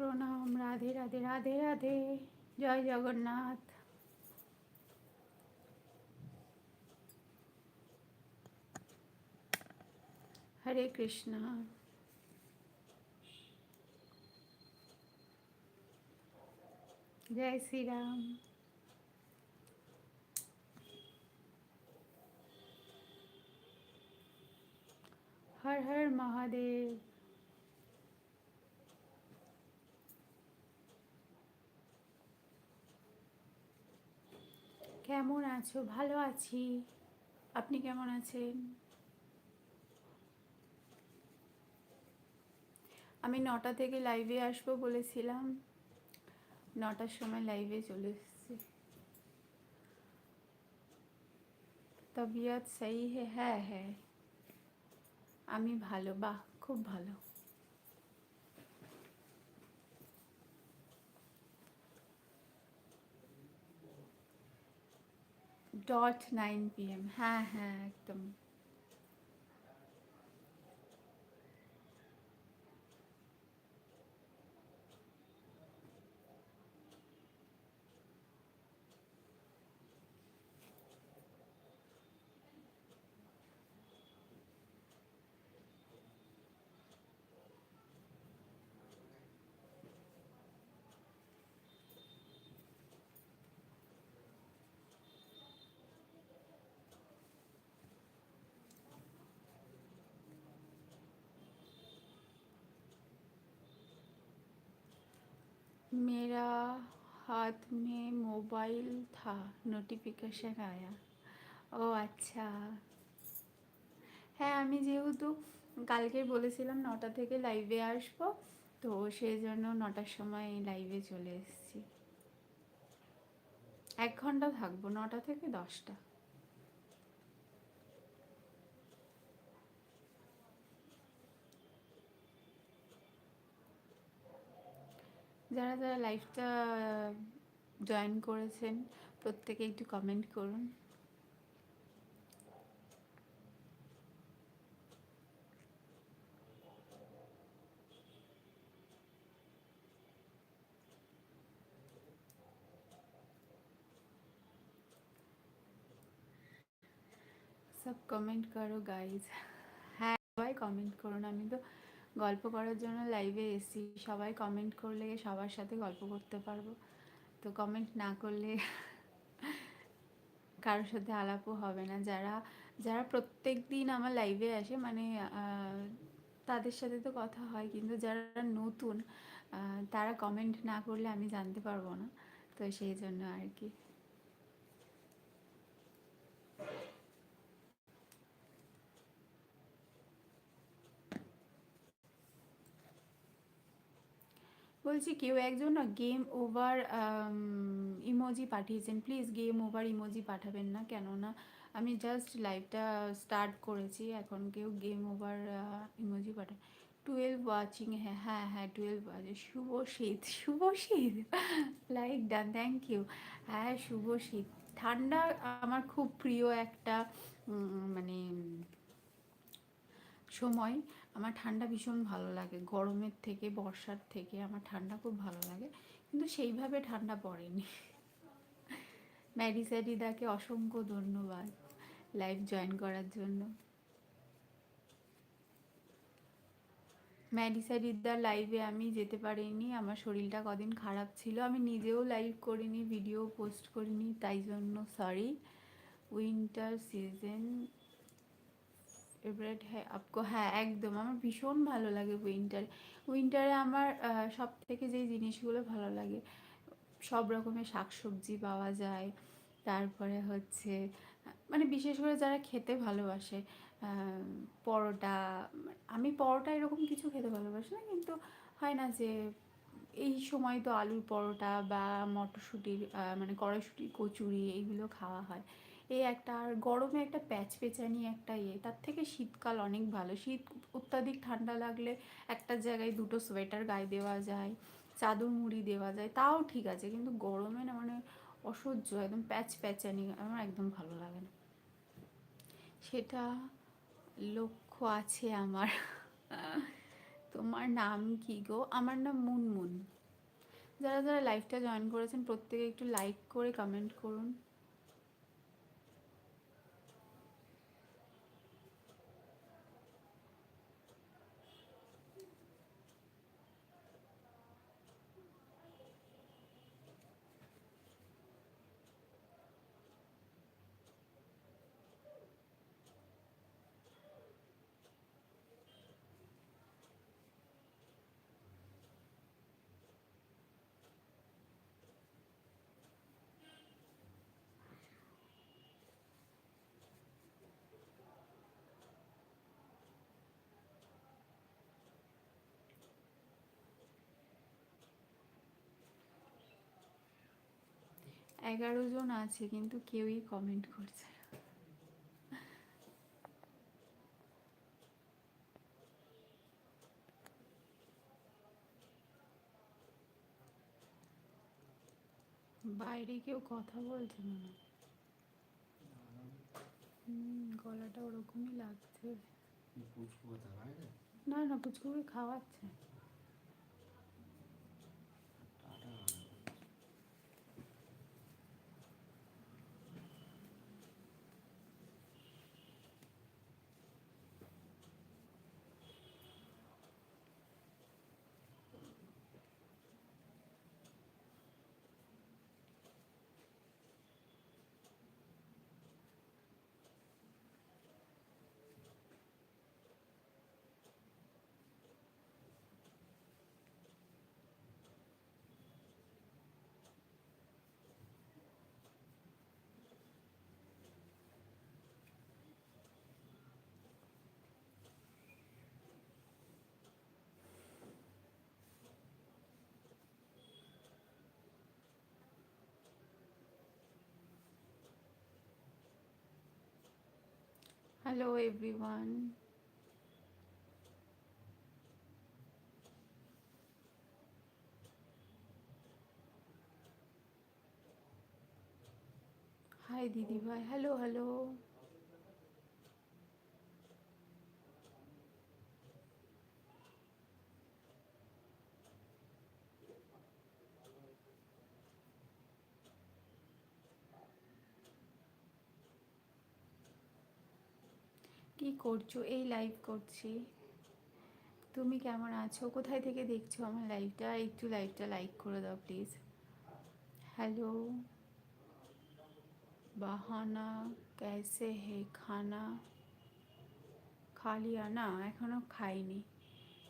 প্রণাম রাধে রাধে রাধে রাধে জয় জগন্নাথ হরে কৃষ্ণ জয় শ্রীরাম হর হর মহাদেব কেমন আছো? ভালো আছি। আপনি কেমন আছেন? আমি নটা থেকে লাইভে আসব বলেছিলাম। নটার সময় লাইভে চলে এসেছি। তবিয়ত সেই হ্যাঁ হ্যাঁ। আমি ভালো, বাহ, খুব ভালো। ডট নাইন পিএম হ্যাঁ হ্যাঁ একদম। मेरा हाथ में मोबाइल था नोटिफिकेशन आया ও আচ্ছা হ্যাঁ আমি যেহেতু কালকে বলেছিলাম নটা থেকে লাইভে আসবো তো সেই জন্য নটার সময় লাইভে চলে এসেছি এক ঘন্টা থাকবো নটা থেকে দশটা যারা যারা লাইভটা জয়েন করেছেন, প্রত্যেকে একটু কমেন্ট করুন। সব কমেন্ট করো গাইজ হ্যাঁ সবাই কমেন্ট করুন। আমি তো গল্প করার জন্য লাইভে এসি সবাই কমেন্ট করলে সবার সাথে গল্প করতে পারব। তো কমেন্ট না করলে কারোর সাথে আলাপও হবে না। যারা যারা প্রত্যেক দিন আমার লাইভে আসে মানে তাদের সাথে তো কথা হয়, কিন্তু যারা নতুন তারা কমেন্ট না করলে আমি জানতে পারব না। তো সেই জন্য আর কি। বলছি কেউ একজন না গেম ওভার ইমোজি পাঠিয়েছেন। প্লিজ গেম ওভার ইমোজি পাঠাবেন না কেননা আমি জাস্ট লাইভটা স্টার্ট করেছি, এখন কেউ গেম ওভার ইমোজি পাঠায়। টুয়েলভ ওয়াচিং হ্যাঁ হ্যাঁ হ্যাঁ টুয়েলভ ওয়াচিং শুভ শীত শুভ শীত লাইক ডান থ্যাংক ইউ হ্যাঁ শুভ শীত ঠান্ডা আমার খুব প্রিয় একটা মানে সময় আমার ঠান্ডা ভীষণ ভালো লাগে। গরমের থেকে, বর্ষার থেকে আমার ঠান্ডা খুব ভালো লাগে। কিন্তু সেইভাবে ঠান্ডা পড়েনি। ম্যাডিসারিদাকে অসংখ্য ধন্যবাদ লাইভ জয়েন করার জন্য। ম্যাডিসারিদার লাইভে আমি যেতে পারিনি, আমার শরীরটা কদিন খারাপ ছিল। আমি নিজেও লাইভ করিনি, ভিডিও পোস্ট করিনি, তাই জন্য সরি। উইন্টার সিজন ফেভারেট হ্যাঁ আপকো হ্যাঁ একদম। আমার ভীষণ ভালো লাগে উইন্টারে উইন্টারে আমার সব থেকে যেই জিনিসগুলো ভালো লাগে, সব রকমের শাকসবজি পাওয়া যায়। তারপরে হচ্ছে মানে বিশেষ করে যারা খেতে ভালোবাসে পরোটা, আমি পরোটা এরকম কিছু খেতে ভালোবাসি না, কিন্তু হয় না যে এই সময় তো আলুর পরোটা বা মটরশুঁটির মানে কড়াইশুঁটির কচুরি এইগুলো খাওয়া হয়। এই একটা, আর গরমে একটা প্যাচ পেঁচানি একটা ইয়ে তার থেকে শীতকাল অনেক ভালো। শীত অত্যাধিক ঠান্ডা লাগলে একটা জায়গায় দুটো সোয়েটার গায়ে দেওয়া যায়, চাদর মুড়ি দেওয়া যায়, তাও ঠিক আছে, কিন্তু গরমে না মানে অসহ্য, একদম প্যাচ প্যাচানি আমার একদম ভালো লাগে না। সেটা লক্ষ্য আছে আমার। তোমার নাম কি গো? আমার নাম মুনমুন। যারা যারা লাইভটা জয়েন করেছেন, প্রত্যেকে একটু লাইক করে কমেন্ট করুন। এগারো জন আছে কিন্তু কেউই কমেন্ট করছে না। বাইরে কেউ কথা বলছে মনে। গলাটা ওরকমই লাগছে না না পুচকুকে খাওয়াচ্ছে হ্যালো এভরিওয়ান হাই দিদি ভাই হ্যালো হ্যালো কি করছ? এই লাইভ করছি। তুমি কেমন আছো? কোথায় থেকে দেখছ আমার লাইভটা একটু লাইভটা লাইক করে দাও প্লিজ হ্যালো বাহানা? ক্যাসে হে খানা? খালিয়ানা? এখনও খাইনি।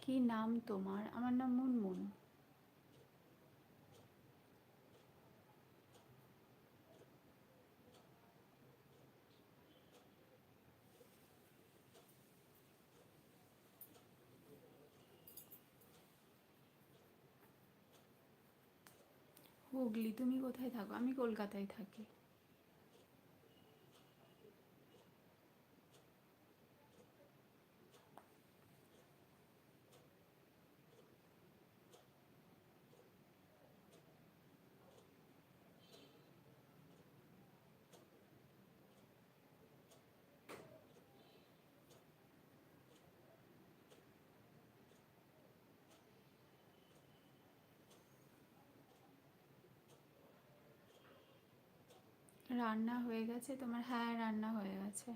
কি নাম তোমার? আমার নাম মুনমুন। হুগলি তুমি কোথায় থাকো? আমি কলকাতায় থাকি। রান্না হয়ে গেছে তোমার হ্যাঁ রান্না হয়ে গেছে।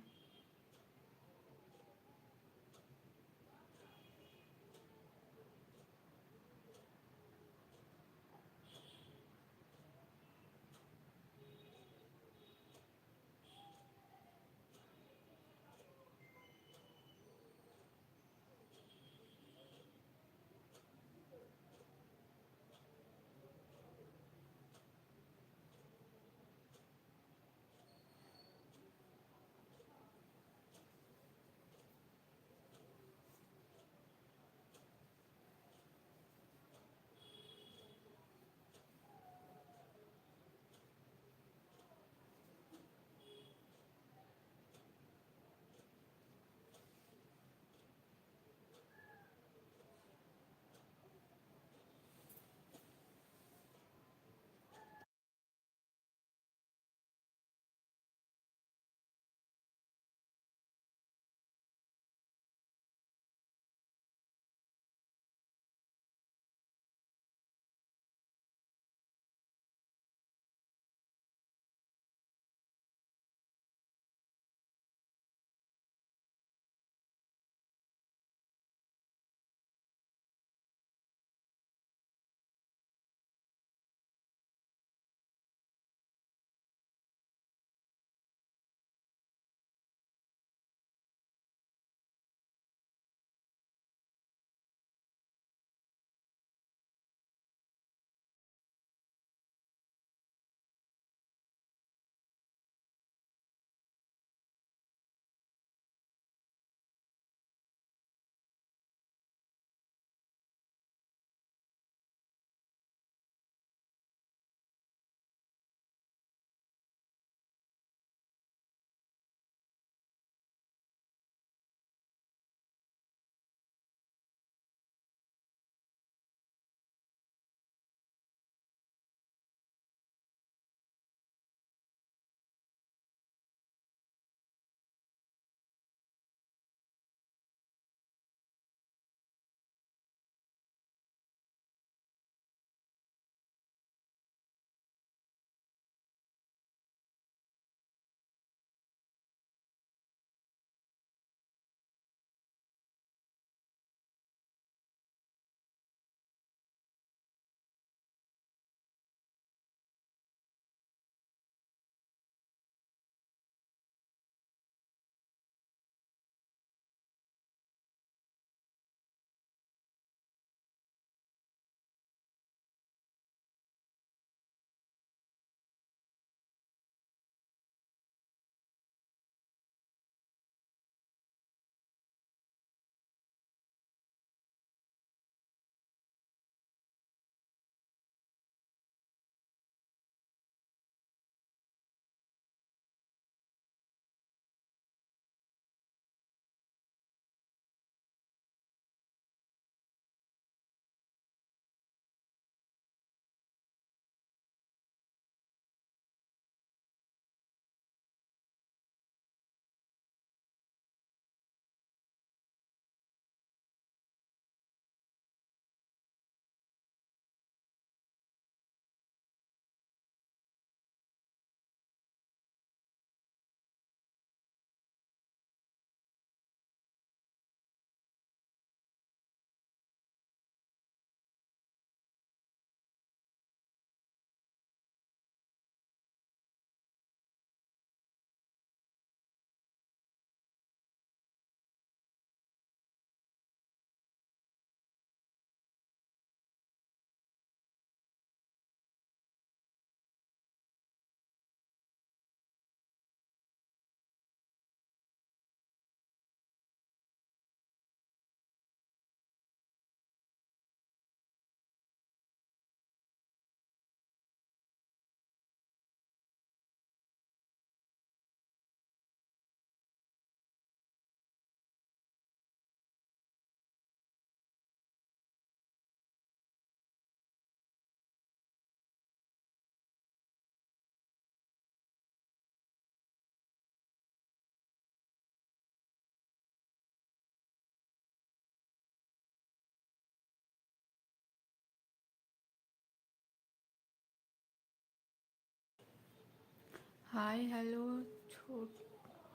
হাই হ্যালো ছোট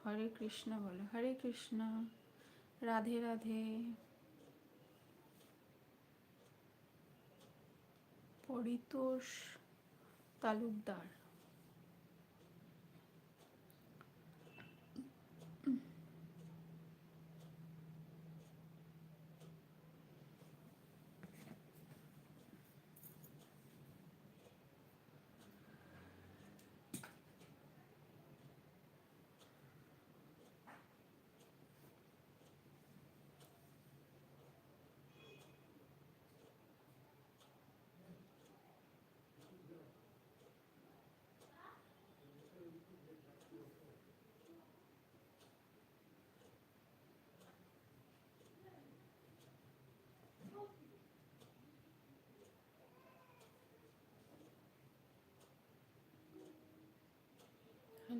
হরে কৃষ্ণ বলো। Hare Krishna Radhe Radhe. Paritosh Talukdar.